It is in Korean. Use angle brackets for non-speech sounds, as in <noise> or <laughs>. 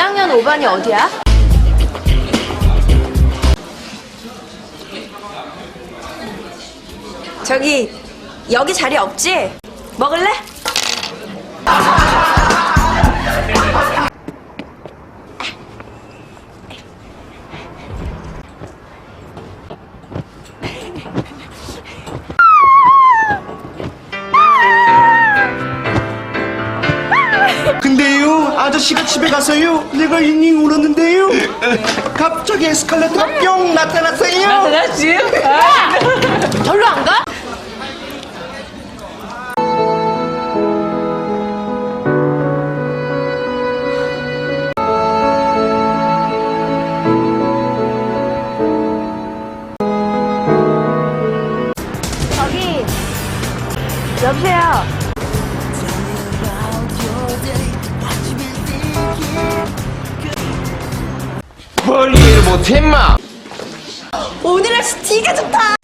2학년 5반이 어디야? 저기 여기 자리 없지? 먹을래? 근데요 아저씨가 집에 가서요 내가 잉잉 울었는데요 갑자기 에스컬레이터가 뿅 나타났어요 나타났지? <laughs> 절로 안 가? 저기 여보세요. 뭘 이해를 못해 마 오늘 날씨 되게 좋다.